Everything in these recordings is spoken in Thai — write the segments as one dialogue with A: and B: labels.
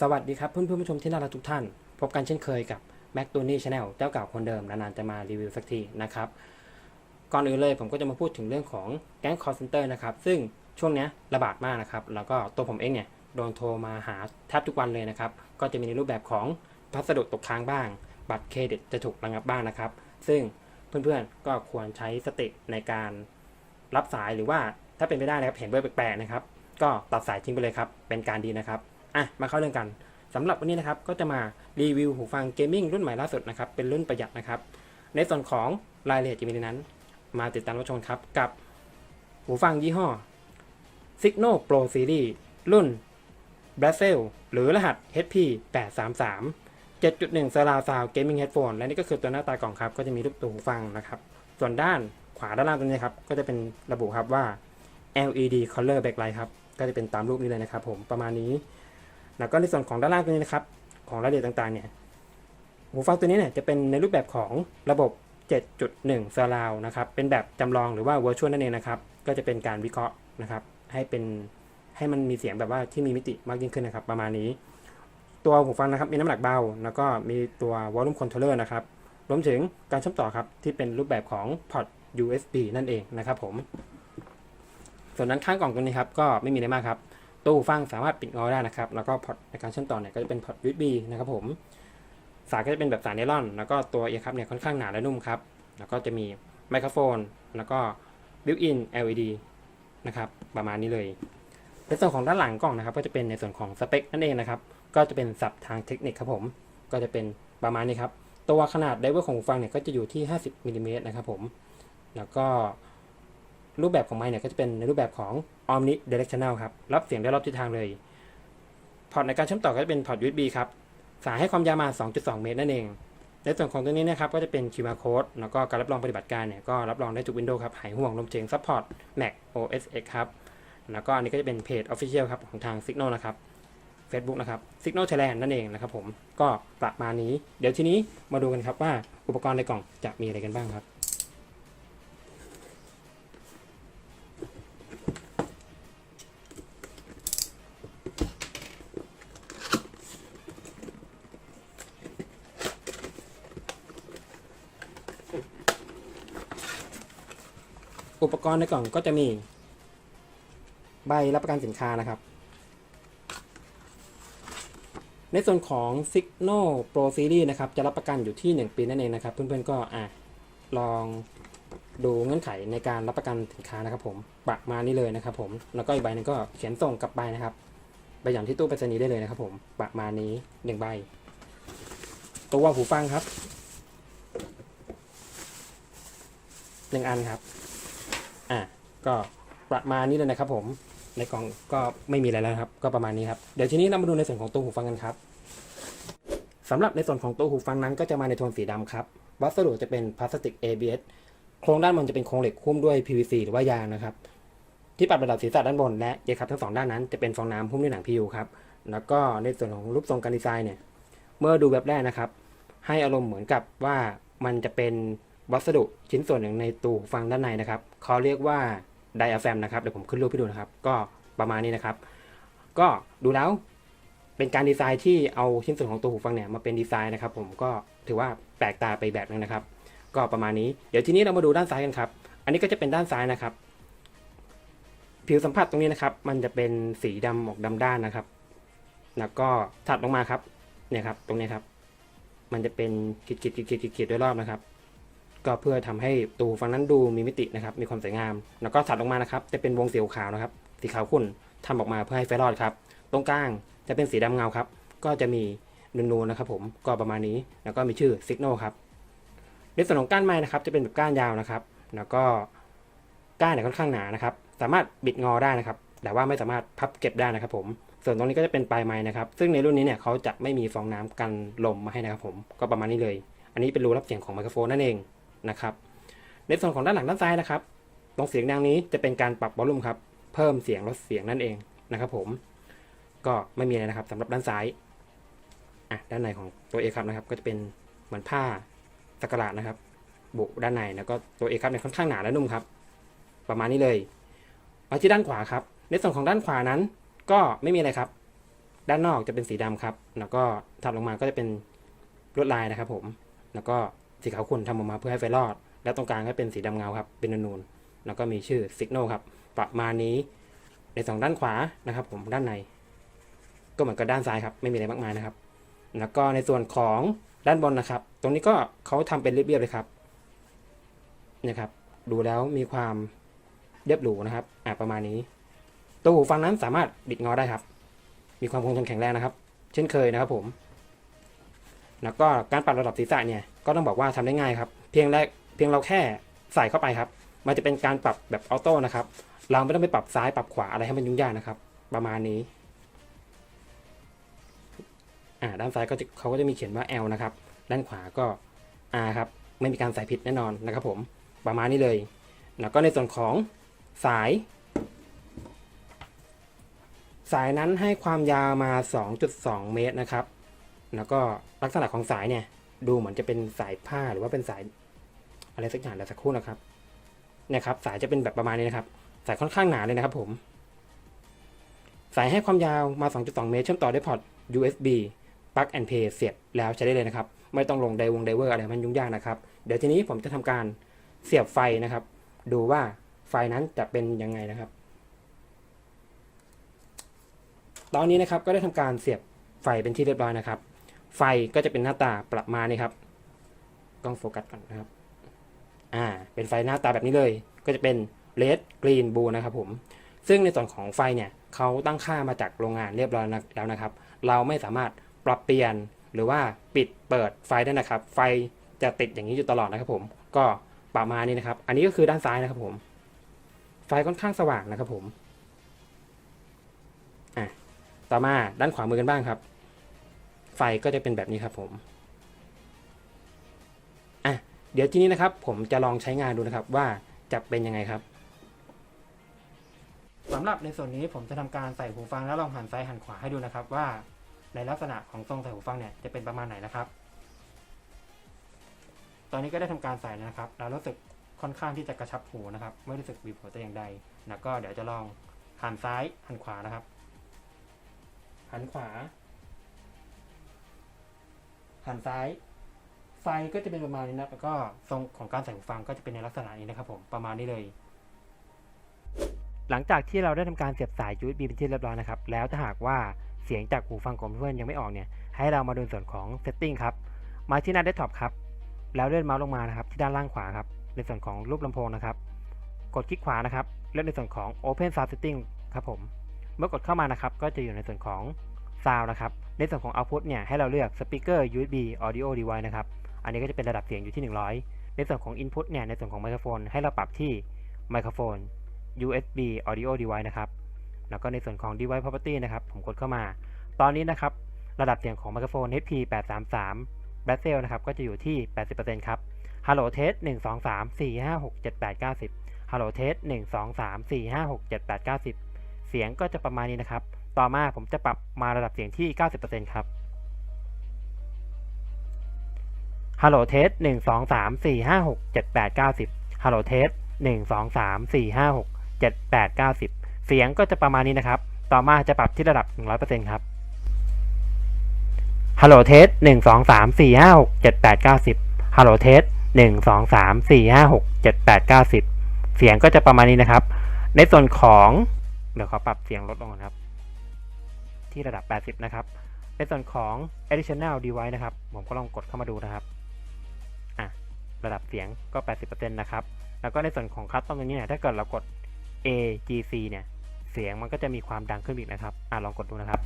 A: สวัสดีครับเพื่อนเพื่อนผู้ชมที่น่ารักทุกท่าน พบกันเช่นเคยกับ Mac t o n y Channel เจ้าเก่าคนเดิมนานๆจะมารีวิวสักทีนะครับ ก่อนอื่นเลยผมก็จะมาพูดถึงเรื่องของแก๊ง call center นะครับ ซึ่งช่วงเนี้ยระบาดมากนะครับ แล้วก็ตัวผมเองเนี่ยโดนโทรมาหาแทบทุกวันเลยนะครับ ก็จะมีในรูปแบบของพัสดุตกค้างบ้าง บัตรเครดิตจะถูกระงับบ้างนะครับ ซึ่งเพื่อนๆก็ควรใช้สติในการรับสายหรือว่าถ้าเป็นไปได้นะครับเห็นเบอร์แปลกๆนะครับ ก็ตัดสายทิ้งไปเลยครับ เป็นการดีนะครับ อะมาเข้าเรื่องกันสำหรับวันนี้นะครับก็จะมารีวิวหูฟังเกมมิ่งรุ่นใหม่ล่าสุดนะครับเป็นรุ่นประหยัดนะครับ ในส่วนของรายละเอียดจะมีในนั้น มาติดตามรับชมครับกับหูฟังยี่ห้อ Signo Pro Series รุ่น b r a z e l หรือรหัส HP 833 7.1 Surround Sound Gaming Headphone และนี่ก็คือตัวหน้าตากล่องครับ ก็จะมีรูปตัวหูฟังนะครับ ส่วนด้านขวาด้านล่างตรงนี้ครับ ก็จะเป็นระบุครับว่า LED Color Backlight ครับ ก็จะเป็นตามรูปนี้เลยนะครับผมประมาณนี้ แล้วก็ในส่วนของด้านล่างตรงนี้นะครับ ของรายละเอียดต่างๆเนี่ยหูฟังตัวนี้เนี่ยจะเป็นในรูปแบบของระบบ 7.1 Surround นะครับ เป็นแบบจำลองหรือว่า Virtual นั่นเองนะครับ ก็จะเป็นการวิเคราะห์นะครับ ให้เป็นให้มันมีเสียงแบบว่าที่มีมิติมากยิ่งขึ้นนะครับ ประมาณนี้ ตัวหูฟังนะครับมีน้ำหนักเบา แล้วก็มีตัว Volume Controller นะครับ รวมถึงการเชื่อมต่อครับที่เป็นรูปแบบของพอร์ต USB นั่นเองนะครับผม ส่วนด้านข้างกล่องตรงนี้ครับก็ไม่มีอะไรมากครับ ตู้ฟังสามารถปิดงอได้นะครับ แล้วก็พอร์ตในการเชื่อมต่อเนี่ยก็จะเป็นพอร์ต USB นะครับผม สายก็จะเป็นแบบสายไนลอน แล้วก็ตัวเอียร์ครับเนี่ยค่อนข้างหนาและนุ่มครับ แล้วก็จะมีไมโครโฟน แล้วก็ built-in LED นะครับประมาณนี้เลยในส่วนของด้านหลังกล่องนะครับ ก็จะเป็นในส่วนของสเปคนั่นเองนะครับ ก็จะเป็นศัพท์ทางเทคนิคครับผม ก็จะเป็นประมาณนี้ครับ ตัวขนาดไดเวอร์ของหูฟังเนี่ยก็จะอยู่ที่ 50มิลลิเมตรนะครับผม แล้วก็ รูปแบบของไมค์เนี่ยก็จะเป็นในรูปแบบของ Omni Directional ครับ รับเสียงได้รอบทิศทางเลย พอร์ตในการเชื่อมต่อก็จะเป็นพอร์ต USB ครับ สายให้ความยาวมา 2.2 เมตรนั่นเอง ในส่วนของตัวนี้นะครับก็จะเป็น QR code แล้วก็การรับรองปฏิบัติการเนี่ยก็รับรองได้ทุก Windows ครับ หายห่วงรวมถึง Support Mac OS X ครับ แล้วก็อันนี้ก็จะเป็นเพจ Official ครับของทาง Signal นะครับ Facebook นะครับ Signal Thailand นั่นเองนะครับผม ก็ประมาณนี้ เดี๋ยวทีนี้มาดูกันครับว่าอุปกรณ์ในกล่องจะมีอะไรกันบ้างครับ อุปกรณ์ในกล่องก็จะมี ใบรับประกันสินค้านะครับ ในส่วนของ Signal Pro Series นะครับ จะรับประกันอยู่ที่ 1 ปีนั่นเองนะครับ เพื่อนๆก็อะลองดูเงื่อนไขในการรับประกันสินค้านะครับ ผมประมานี้เลยนะครับ ผมแล้วก็อีกใบหนึงก็เขียนส่งกลับไปนะครับไปอย่างที่ตู้ไปรษณีย์ได้เลยนะครับ ผมประมาณนี้หนึ่งใบ ตัวหูฟังครับ หนึ่งอันครับ อะก็ประมาณนี้เลยนะครับ ผมในกล่องก็ไม่มีอะไรแล้วครับ ก็ประมาณนี้ครับเดี๋ยวทีนี้เรามาดูในส่วนของตัวหูฟังกันครับสำหรับในส่วนของตัวหูฟังนั้นก็จะมาในโทนสีดำครับวัสดุจะเป็นพลาสติก ABS โครงด้านมันจะเป็นโครงเหล็กหุ้มด้วย PVC หรือว่ายางนะครับ ที่ปรับระดับศีรษะด้านบนและเยครับทั้งสองด้านนั้นจะเป็นฟองน้ำหุ้มด้วยหนัง PU ครับแล้วก็ในส่วนของรูปทรงการดีไซน์เนี่ย เมื่อดูแบบแรกนะครับ ให้อารมณ์เหมือนกับว่ามันจะเป็น วัสดุชิ้นส่วนหนึ่งในตู้หูฟังด้านในนะครับเขาเรียกว่าไดอะแฟมนะครับเดี๋ยวผมขึ้นรูปให้ดูนะครับ ก็ประมาณนี้นะครับ ก็ดูแล้วเป็นการดีไซน์ที่เอาชิ้นส่วนของตัวหูฟังเนี่ยมาเป็นดีไซน์นะครับ ผมก็ถือว่าแปลกตาไปแบบนึงนะครับ ก็ประมาณนี้เดี๋ยวทีนี้เรามาดูด้านซ้ายกันครับ อันนี้ก็จะเป็นด้านซ้ายนะครับ ผิวสัมผัสตรงนี้นะครับ มันจะเป็นสีดำออกดำด้านนะครับ แล้วก็ถัดลงมาครับเนี่ยครับ ตรงนี้ครับ มันจะเป็นขีดขีดขีดขีดขีดด้วยรอบนะครับ ก็เพื่อทำให้ตูฟังนั้นดูมีมิตินะครับ มีความสวยงาม แล้วก็ถัดลงมานะครับ จะเป็นวงสีขาวนะครับ สีขาวขุ่นทำออกมาเพื่อให้ไฟรอดครับ ตรงกลางจะเป็นสีดำเงาครับ ก็จะมีนูนๆนะครับผม ก็ประมาณนี้ แล้วก็มีชื่อ Signal ครับ ในส่วนของก้านไม้นะครับ จะเป็นแบบก้านยาวนะครับ แล้วก็ก้านเนี่ยค่อนข้างหนานะครับ สามารถบิดงอได้นะครับ แต่ว่าไม่สามารถพับเก็บได้นะครับ ผม ส่วนตรงนี้ก็จะเป็นปลายไม้นะครับ ซึ่งในรุ่นนี้เนี่ยเขาจะไม่มีฟองน้ำกันลมมาให้นะครับ ผม ก็ประมาณนี้เลย อันนี้เป็นรูรับเสียงของไมโครโฟนนั่นเอง นะครับ ในส่วนของด้านหลังด้านซ้ายนะครับ ตรงเสียงดังนี้จะเป็นการปรับวอลลุ่มครับ เพิ่มเสียงลดเสียงนั่นเองนะครับ ผม ก็ไม่มีอะไรนะครับสำหรับด้านซ้ายอะด้านในของตัวเอครับนะครับ ก็จะเป็นเหมือนผ้าสกการะนะครับ บุด้านในแล้วก็ตัวเอครับเนี่ยค่อนข้างหนาและนุ่มครับ ประมาณนี้เลยมาที่ด้านขวาครับ ในส่วนของด้านขวานั้น ก็ไม่มีอะไรครับ ด้านนอกจะเป็นสีดำครับ แล้วก็ถัดลงมาก็จะเป็นลวดลายนะครับ ผม แล้วก็ สีขาวขุ่นทำออกมาเพื่อให้ไฟรอด แล้วตรงกลางก็เป็นสีดำเงาครับ เป็นนูนๆแล้วก็มีชื่อ Signal ครับ ประมาณนี้ในสองด้านขวานะครับ ผมด้านใน ก็เหมือนกับด้านซ้ายครับ ไม่มีอะไรมากมายนะครับ แล้วก็ในส่วนของด้านบนนะครับ ตรงนี้ก็เขาทำเป็นเรียบๆเลยครับนี่ครับ ดูแล้วมีความเรียบหรูนะครับอ่าประมาณนี้ตัวหูฟังนั้นสามารถบิดงอได้ครับ มีความคงทนแข็งแรงนะครับ เช่นเคยนะครับผม แล้วก็การปรับระดับศีรษะเนี่ย ก็ต้องบอกว่าทำได้ง่ายครับ เพียงแรกเพียงเราแค่ใส่เข้าไปครับ มันจะเป็นการปรับแบบออโต้นะครับ เราไม่ต้องไปปรับซ้ายปรับขวาอะไรให้มันยุ่งยากนะครับ ประมาณนี้อ่าด้านซ้ายก็เขาก็จะมีเขียนว่า L นะครับ ด้านขวาก็ R ครับ ไม่มีการใส่ผิดแน่นอนนะครับผม ประมาณนี้เลย แล้วก็ในส่วนของสาย สายนั้นให้ความยาวมา 2.2 เมตรนะครับ แล้วก็ลักษณะของสายเนี่ย ดูเหมือนจะเป็นสายผ้าหรือว่าเป็นสายอะไรสักอย่างเดี๋ยวสักครู่นะครับเนี่ยครับ สายจะเป็นแบบประมาณนี้นะครับ สายค่อนข้างหนาเลยนะครับ ผม สายให้ความยาวมา 2.2 เมตร เชื่อมต่อด้วยพอร์ต USB plug and play เสียบแล้วใช้ได้เลยนะครับ ไม่ต้องลงไดวงไดเวอร์อะไรมันยุ่งยากนะครับ เดี๋ยวทีนี้ผมจะทำการเสียบไฟนะครับ ดูว่าไฟนั้นจะเป็นยังไงนะครับ ตอนนี้นะครับก็ได้ทำการเสียบไฟเป็นที่เรียบร้อยนะครับ ไฟก็จะเป็นหน้าตาประมาณนี้ครับกล้องโฟกัสก่อนนะครับ อ่า เป็นไฟหน้าตาแบบนี้เลย ก็จะเป็น red green blue นะครับผม ซึ่งในส่วนของไฟเนี่ยเขาตั้งค่ามาจากโรงงานเรียบร้อยแล้วนะครับ เราไม่สามารถปรับเปลี่ยนหรือว่าปิดเปิดไฟได้นะครับ ไฟจะติดอย่างนี้อยู่ตลอดนะครับผม ก็ประมาณนี้นะครับ อันนี้ก็คือด้านซ้ายนะครับผม ไฟค่อนข้างสว่างนะครับผม อะ ต่อมาด้านขวามือกันบ้างครับ ไฟก็จะเป็นแบบนี้ครับผมอะเดี๋ยวทีนี้นะครับ ผมจะลองใช้งานดูนะครับว่าจะเป็นยังไงครับสำหรับในส่วนนี้ผมจะทำการใส่หูฟังแล้วลองหันซ้ายหันขวาให้ดูนะครับ ว่าในลักษณะของทรงใส่หูฟังเนี่ยจะเป็นประมาณไหนนะครับ ตอนนี้ก็ได้ทำการใส่แล้วนะครับ แล้วรู้สึกค่อนข้างที่จะกระชับหูนะครับ ไม่รู้สึกบีบหัวแต่อย่างใดแล้วก็เดี๋ยวจะลองหันซ้ายหันขวานะครับ หันขวา หันซ้ายไฟก็จะเป็นประมาณนี้นะแล้วก็ทรงของการใส่หูฟังก็จะเป็นในลักษณะนี้นะครับผมประมาณนี้เลย หลังจากที่เราได้ทำการเสียบสาย USB เป็นที่เรียบร้อยนะครับแล้วถ้าหากว่าเสียงจากหูฟังของเพื่อนยังไม่ออกเนี่ยให้เรามาดูส่วนของ Setting ครับมาที่หน้า Desktop ครับแล้วเลื่อนเมาส์ลงมานะครับที่ด้านล่างขวาครับในส่วนของรูปลำโพงนะครับ กดคลิกขวานะครับเลือกในส่วนของ Open Sound Setting ครับผม เมื่อกดเข้ามานะครับ ก็จะอยู่ในส่วนของ Sound นะครับ ในส่วนของ Output เนี่ยให้เราเลือก Speaker USB Audio Device นะครับ อันนี้ก็จะเป็นระดับเสียงอยู่ที่ 100 ในส่วนของ Input เนี่ยในส่วนของไมโครโฟนให้เราปรับที่ไมโครโฟน USB Audio Device นะครับ แล้วก็ในส่วนของ Device Property นะครับ ผมกดเข้ามา ตอนนี้นะครับ ระดับเสียงของไมโครโฟน HP 833 b a s s e l นะครับ ก็จะอยู่ที่ 80%ครับ Hello Test 1 2 3 4 5 6 7 8 9 10 Hello Test 1 2 3 4 5 6 7 8 9 10 เสียงก็จะประมาณนี้นะครับ ต่อมาผมจะปรับมาระดับเสียงที่ 90%ครับ Hello Test 1 2 3 4 5 6 7 8 9 10 Hello Test 1 2 3 4 5 6 7 8 9 10เสียงก็จะประมาณนี้นะครับ ต่อมาจะปรับที่ระดับ 100%ครับ Hello Test 1 2 3 4 5 6 7 8 9 10 Hello Test 1 2 3 4 5 6 7 8 9 10เสียงก็จะประมาณนี้นะครับ ในส่วนของ เดี๋ยวขอปรับเสียงลดลงครับ ที่ระดับ 80 นะครับ ในส่วนของ additional device นะครับ ผมก็ลองกดเข้ามาดูนะครับ อะ ระดับเสียงก็ 80%นะครับ แล้วก็ในส่วนของคัสตอมตรงนี้เนี่ย ถ้าเกิดเรากด AGC เนี่ย เสียงมันก็จะมีความดังขึ้นอีกนะครับ อะ ลองกดดูนะครับ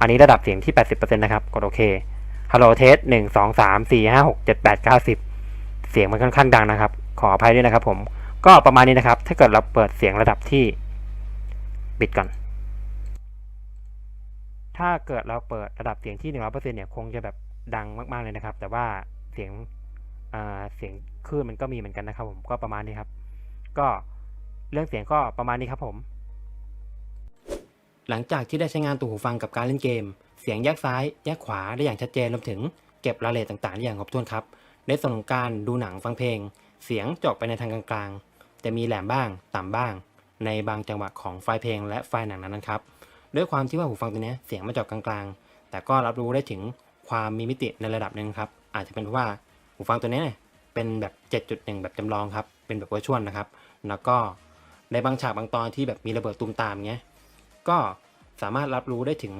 A: อันนี้ระดับเสียงที่ 80%นะครับ กดโอเค Hello Test 1 2 3 4 5 6 7 8 9 10 เสียงมันค่อนข้างดังนะครับ ขออภัยด้วยนะครับผม ก็ประมาณนี้นะครับ ถ้าเกิดเราเปิดเสียงระดับที่ปิดก่อน ถ้าเกิดเราเปิดระดับเสียงที่ 100%เนี่ยคงจะแบบดังมาก ๆ เลยนะครับ แต่ว่าเสียงเสียงคลื่นมันก็มีเหมือนกันนะครับ ผมก็ประมาณนี้ครับ ก็เรื่องเสียงก็ประมาณนี้ครับผม หลังจากที่ได้ใช้งานตัวหูฟังกับการเล่นเกม เสียงแยกซ้าย แยกขวาได้อย่างชัดเจนรวมถึงเก็บรายละเอียดต่างๆได้อย่างครบถ้วนครับในส่วนของการดูหนังฟังเพลง เสียงจะอกไปในทางกลางๆแต่มีแหลมบ้างต่ำบ้าง ในบางจังหวะของไฟล์เพลงและไฟล์หนังนั้นครับ ด้วยความที่ว่าหูฟังตัวนี้เสียงมันจะอกกลางๆ แต่ก็รับรู้ได้ถึงความมีมิติในระดับหนึ่งครับ อาจจะเป็นเพราะว่าหูฟังตัวเนี้ยเป็นแบบ 7.1 แบบจำลองครับ เป็นแบบเวอร์ชวลนะครับ แล้วก็ในบางฉากบางตอนที่แบบมีระเบิดตูมตามเงี้ย ก็สามารถรับรู้ได้ถึง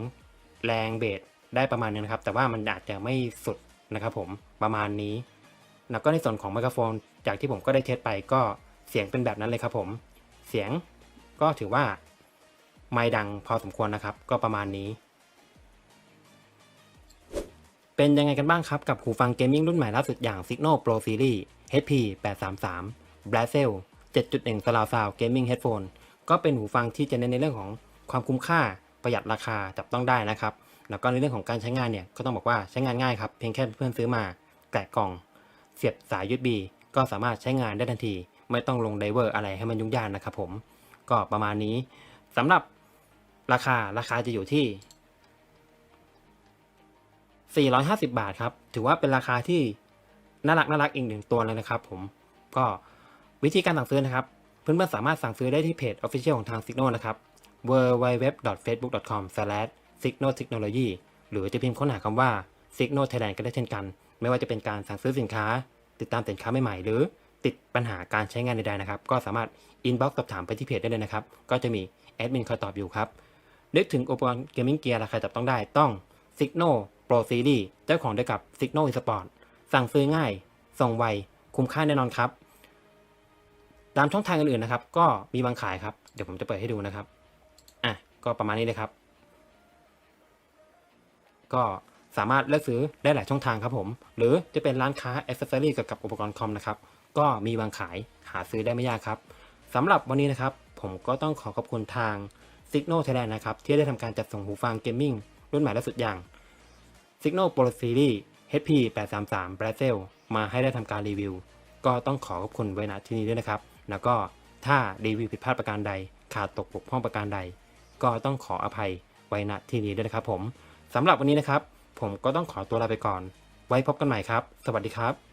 A: แรงเบสได้ประมาณนึงนะครับ แต่ว่ามันอาจจะไม่สุดนะครับผม ประมาณนี้ แล้วก็ในส่วนของไมโครโฟน จากที่ผมก็ได้เทสไปก็เสียงเป็นแบบนั้นเลยครับผม เสียงก็ถือว่า ไม่ดังพอสมควรนะครับ ก็ประมาณนี้ เป็นยังไงกันบ้างครับ กับหูฟังเกมมิ่งรุ่นใหม่ล่าสุดอย่าง Signal Pro Series HP 833 b r a z e l 7.1 Surround Sound Gaming Headphone ก็เป็นหูฟังที่จะเน้นในเรื่องของความคุ้มค่าประหยัดราคาจับต้องได้นะครับ แล้วก็ในเรื่องของการใช้งานเนี่ยก็ต้องบอกว่าใช้งานง่ายครับ เพียงแค่เพื่อนซื้อมาแกะกล่อง เสียบสาย USB ก็สามารถใช้งานได้ทันที ไม่ต้องลงไดเวอร์อะไรให้มันยุ่งยากนะครับผม ก็ประมาณนี้สำหรับ ราคาราคาจะอยู่ที่ 450 บาทครับ ถือว่าเป็นราคาที่น่ารักน่ารักอีกหนึ่งตัวเลยนะครับ ผมก็วิธีการสั่งซื้อนะครับ เพื่อนๆสามารถสั่งซื้อได้ที่เพจ Official ของทาง Signal นะครับ www.facebook.com/signaltechnology หรือจะพิมพ์ค้นหาคำว่า Signal Thailand ก็ได้เช่นกัน ไม่ว่าจะเป็นการสั่งซื้อสินค้า ติดตามสินค้าใหม่ๆ หรือติดปัญหาการใช้งานใดๆนะครับ ก็สามารถ inbox สอบถามไปที่เพจได้เลยนะครับ ก็จะมีแอดมินคอยตอบอยู่ครับ นึกถึงอุปกรณ์เกมมิ่งเกียร์ราคาจับต้องได้ต้อง Signal Pro Series เจ้าของด้วยกับ Signal eSport สั่งซื้อง่าย ส่งไว คุ้มค่าแน่นอนครับ ตามช่องทางอื่นๆนะครับ ก็มีวางขายครับ เดี๋ยวผมจะเปิดให้ดูนะครับ อะ ก็ประมาณนี้เลยครับ ก็สามารถเลือกซื้อได้หลายช่องทางครับผม หรือจะเป็นร้านค้าอ c เซสซอรี่เกี่ยวกับอุปกรณ์คอมนะครับ ก็มีวางขายหาซื้อได้ไม่ยากครับสำหรับวันนี้นะครับ ผมก็ต้องขอขอบคุณทาง Signal Thailand นะครับที่ได้ทำการจัดส่งหูฟังเกมมิ่งรุ่นใหม่ล่าสุดอย่าง Signal Pro Series HP 833 b r a z e l มาให้ได้ทำการรีวิว ก็ต้องขอขอบคุณไว้ณที่นี้ด้วยนะครับ แล้วก็ถ้ารีวิวผิดพลาดประการใด ขาดตกบกพร่องประการใด ก็ต้องขออภัยไว้ณที่นี้ด้วยนะครับผมสำหรับวันนี้นะครับ ผมก็ต้องขอตัวลาไปก่อน ไว้พบกันใหม่ครับ สวัสดีครับ